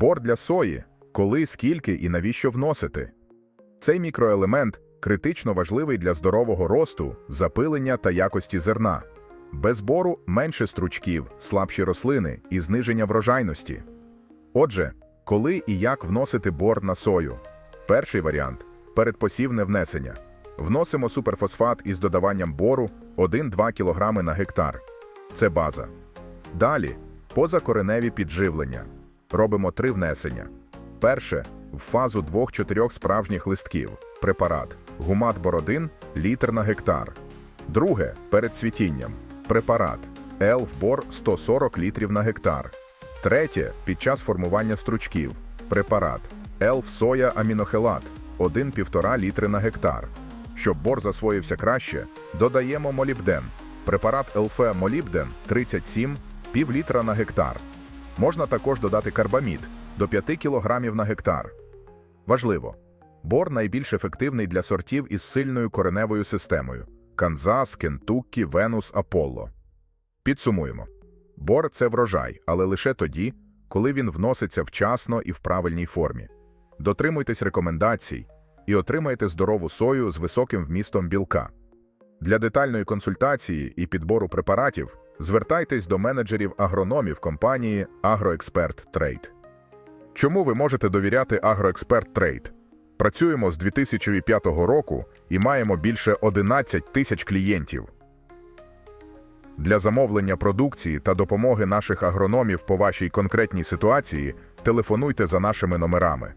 Бор для сої коли, скільки і навіщо вносити. Цей мікроелемент критично важливий для здорового росту, запилення та якості зерна. Без бору менше стручків, слабші рослини і зниження врожайності. Отже, коли і як вносити бор на сою? Перший варіант передпосівне внесення. Вносимо суперфосфат із додаванням бору 1-2 кг на гектар. Це база. Далі позакореневі підживлення. Робимо три внесення. Перше в фазу 2-4 справжніх листків. Препарат гумат бородин літр на гектар. Друге перед цвітінням. Препарат Елфбор 140 літрів на гектар. Третє під час формування стручків. Препарат Елф соя амінохелат 1,5 літри на гектар. Щоб бор засвоївся краще, додаємо молібден. Препарат ЛФ Молібден 37 пів літра на гектар. Можна також додати карбамід до 5 кг на гектар. Важливо. Бор найбільш ефективний для сортів із сильною кореневою системою Канзас, Кентуккі, Венус, Аполло. Підсумуємо. Бор це врожай, але лише тоді, коли він вноситься вчасно і в правильній формі. Дотримуйтесь рекомендацій і отримайте здорову сою з високим вмістом білка. Для детальної консультації і підбору препаратів звертайтесь до менеджерів агрономів компанії AgroExpert Trade. Чому ви можете довіряти AgroExpert Trade? Працюємо з 2005 року і маємо більше 11 тисяч клієнтів. Для замовлення продукції та допомоги наших агрономів по вашій конкретній ситуації телефонуйте за нашими номерами